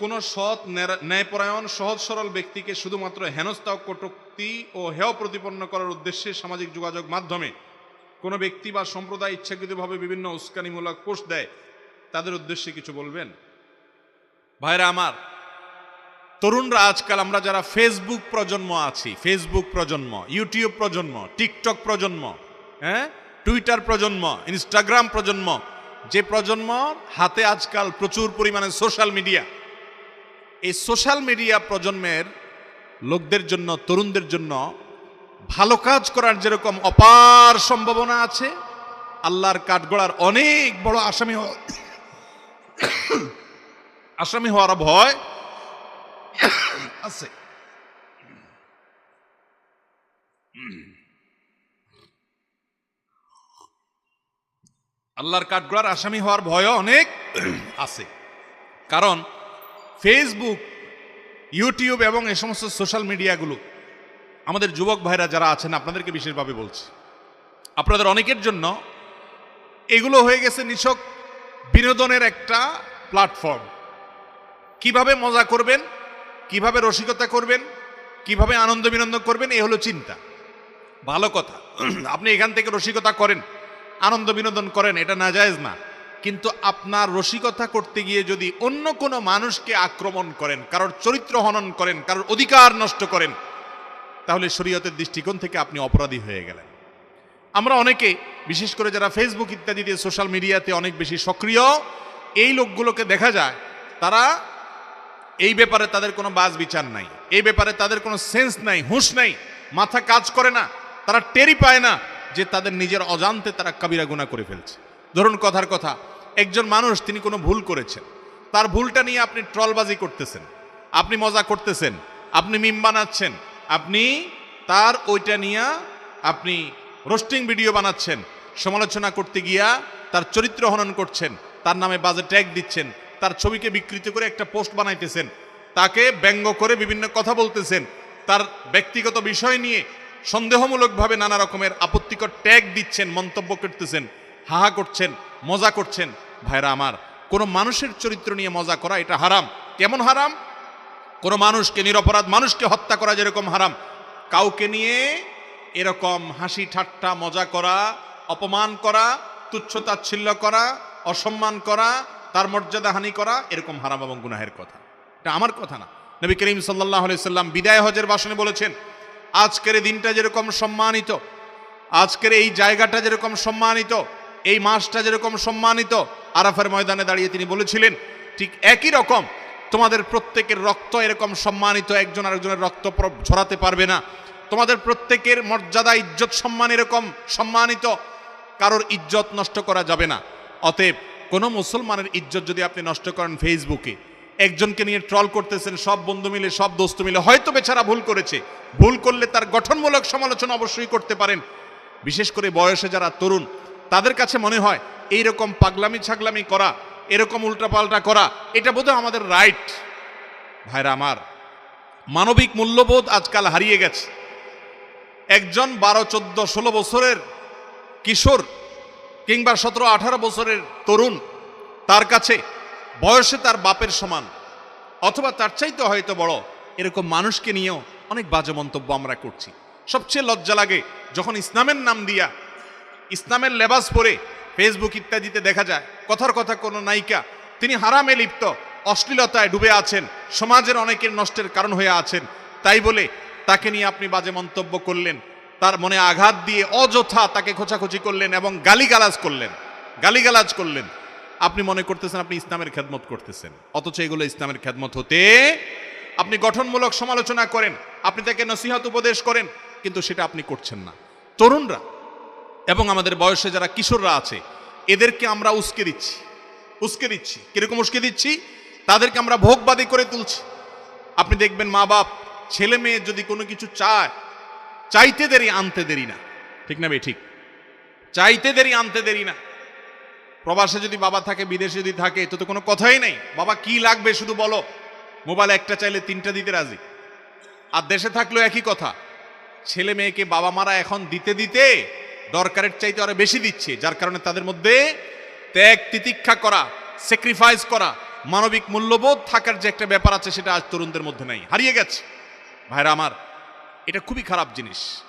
কোনো সৎ ন্যায়- ন্যায়পরায়ণ, সহজ, সরল ব্যক্তিকে শুধুমাত্র হেনস্থা কটুক্তি ও হেয় প্রতিপন্ন করার উদ্দেশ্যে সামাজিক যোগাযোগ মাধ্যমে কোনো ব্যক্তি বা সম্প্রদায় ইচ্ছাকৃতভাবে বিভিন্ন উস্কানিমূলক পোস্ট দেয়, তাদের উদ্দেশ্যে কিছু বলবেন? ভাইরা আমার, তরুণরা আজকাল, আমরা যারা ফেসবুক প্রজন্ম আছি ফেসবুক প্রজন্ম ইউটিউব প্রজন্ম টিকটক প্রজন্ম হ্যাঁ? টুইটার প্রজন্ম ইনস্টাগ্রাম প্রজন্ম, যে প্রজন্ম হাতে আজকাল প্রচুর পরিমাণে সোশ্যাল মিডিয়া এই সোশ্যাল মিডিয়া প্রজন্মের লোকদের জন্য, তরুণদের জন্য ভালো কাজ করার যেরকম অপার সম্ভাবনা আছে, আল্লাহর কাঠগড়ার অনেক বড় আসামি আসামি হওয়ার ভয় আছে। আল্লাহর কাঠগড়ার আসামি হওয়ার ভয়ও অনেক আছে। কারণ ফেসবুক ইউটিউব এবং এ সমস্ত সোশ্যাল মিডিয়াগুলো আমাদের যুবক ভাইরা যারা আছেন, আপনাদেরকে বিশেষভাবে বলছি। আপনাদের অনেকের জন্য এগুলো হয়ে গেছে নিছক বিনোদনের একটা প্ল্যাটফর্ম কীভাবে মজা করবেন, কীভাবে রসিকতা করবেন, কীভাবে আনন্দ বিনোদন করবেন, এ হলো চিন্তা। ভালো কথা, আপনি এখান থেকে রসিকতা করেন, আনন্দ বিনোদন করেন, এটা নাজায়েজ না। কিন্তু আপনার রসিকতা করতে গিয়ে যদি অন্য কোনো মানুষকে আক্রমণ করেন, কারোর চরিত্র হনন করেন, কারোর অধিকার নষ্ট করেন, তাহলে শরীয়তের দৃষ্টিকোণ থেকে আপনি অপরাধী হয়ে গেলেন। আমরা অনেকে, বিশেষ করে যারা ফেসবুক ইত্যাদিতে সোশ্যাল মিডিয়াতে অনেক বেশি সক্রিয়, এই লোকগুলোকে দেখা যায়, তারা এই ব্যাপারে তাদের কোনো বাজ বিচার নাই, এই ব্যাপারে তাদের কোনো সেন্স নাই, হুঁশ নাই, মাথা কাজ করে না, তারা টেরি পায় না যে তাদের নিজের অজান্তে তারা কাবিরা গুণা করে ফেলছে। ধরুন কথার কথা, একজন মানুষ, তিনি কোনো ভুল করেছেন। তার ভুলটা নিয়ে আপনি ট্রলবাজি করতেছেন, আপনি মজা করতেছেন, আপনি মিম বানাচ্ছেন, আপনি তার ওইটা নিয়ে আপনি রোস্টিং ভিডিও বানাচ্ছেন, সমালোচনা করতে গিয়া তার চরিত্র হনন করছেন, তার নামে বাজে ট্যাগ দিচ্ছেন, তার ছবিকে বিকৃত করে একটা পোস্ট বানাইতেছেন, তাকে ব্যঙ্গ করে বিভিন্ন কথা বলতেছেন, তার ব্যক্তিগত বিষয় নিয়ে সন্দেহমূলকভাবে নানা রকমের আপত্তিকর ট্যাগ দিচ্ছেন, মন্তব্য করতেছেন হাহা করছেন, মজা করছেন। ভাইরা আমার, কোনো মানুষের চরিত্র নিয়ে মজা করা এটা হারাম। কেমন হারাম? কোনো মানুষকে, নিরপরাধ মানুষকে হত্যা করা যেরকম হারাম। কাউকে নিয়ে এরকম হাসি ঠাট্টা, মজা করা, অপমান করা তুচ্ছতাচ্ছিল্য করা, অসম্মান করা, তার মর্যাদা হানি করা, এরকম হারাম এবং গুনাহের কথা। এটা আমার কথা না। নবী করিম সাল্লাহ সাল্লাম বিদায় হজের ভাষণে বলেছেন, আজকের দিনটা যেরকম সম্মানিত, আজকের এই জায়গাটা যেরকম সম্মানিত এই মাসটা যেরকম সম্মানিত, আরাফের ময়দানে দাঁড়িয়ে তিনি বলেছিলেন, ঠিক একই রকম, তোমাদের প্রত্যেকের রক্ত এরকম সম্মানিত, একজন আরেকজনের রক্ত ঝরাতে পারবে না। তোমাদের প্রত্যেকের মর্যাদা, ইজ্জত, সম্মান এরকম সম্মানিত, কারোর ইজ্জত নষ্ট করা যাবে না। অতএব কোনো মুসলমানের ইজ্জত যদি আপনি নষ্ট করেন ফেসবুকে, একজনকে নিয়ে ট্রল করতেছেন, সব বন্ধু মিলে, সব দোস্ত মিলে, হয়তো বেচারা ভুল করেছে। ভুল করলে তার গঠনমূলক সমালোচনা অবশ্যই করতে পারেন। বিশেষ করে বয়সে যারা তরুণ তাদের কাছে মনে হয় এই রকম পাগলামি ছাগলামি করা, এরকম উল্টাপাল্টা করা, এটা বোধহয় আমাদের রাইট ভাইরা আমার, মানবিক মূল্যবোধ আজকাল হারিয়ে গেছে। একজন বারো, চোদ্দ, ষোলো বছরের কিশোর কিংবা সতেরো, আঠারো বছরের তরুণ, তার কাছে বয়সে তার বাপের সমান, অথবা তার চাইতে হয়তো বড়, এরকম মানুষকে নিয়েও অনেক বাজে মন্তব্য আমরা করছি। সবচেয়ে লজ্জা লাগে, যখন ইসলামের নাম দিয়া ইসলামের লেবাস পরে ফেসবুক ইত্যাদিতে দেখা যায়, কথার কথা কোনো নায়িকা, তিনি হারামে লিপ্ত, অশ্লীলতায় ডুবে আছেন, সমাজের অনেকের নষ্টের কারণ হয়ে আছেন। তাই বলে তাকে নিয়ে আপনি বাজে মন্তব্য করলেন, তার মনে আঘাত দিয়ে অযথা তাকে খোঁচাখুচি করলেন এবং গালিগালাজ করলেন। গালিগালাজ করলেন। আপনি মনে করতেছেন আপনি ইসলামের খেদমত করতেছেন, অথচ এগুলো ইসলামের খেদমত হতে আপনি গঠনমূলক সমালোচনা করেন, আপনি তাকে নসিহত উপদেশ করেন, কিন্তু সেটা আপনি করছেন না। তরুণরা এবং আমাদের বয়সে যারা কিশোররা আছে, এদেরকে আমরা উস্কে দিচ্ছি। উস্কে দিচ্ছি। কীরকম উস্কে দিচ্ছি? তাদেরকে আমরা ভোগবাদী করে তুলছি। আপনি দেখবেন মা বাপ, ছেলে মেয়ে যদি কোনো কিছু চায়, চাইতে দেরি, আনতে দেরি না। ঠিক না ভাই? ঠিক। চাইতে দেরি, আনতে দেরি না। প্রবাসে যদি বাবা থাকে, বিদেশে যদি থাকে তো তো কোনো কথাই নেই। বাবা, কি লাগবে শুধু বলো? মোবাইল একটা চাইলে তিনটা দিতে রাজি। আর দেশে থাকলেও একই কথা। ছেলে মেয়েকে বাবা মারা এখন দিতে দিতে দরকারের চাইতে আরও বেশি দিচ্ছে, যার কারণে তাদের মধ্যে ত্যাগ, তিতিক্ষা করা স্যাক্রিফাইস করা, মানবিক মূল্যবোধ থাকার যে একটা ব্যাপার আছে, সেটা আজ তরুণদের মধ্যে নাই। হারিয়ে গেছে। ভাইরা আমার, এটা খুবই খারাপ জিনিস।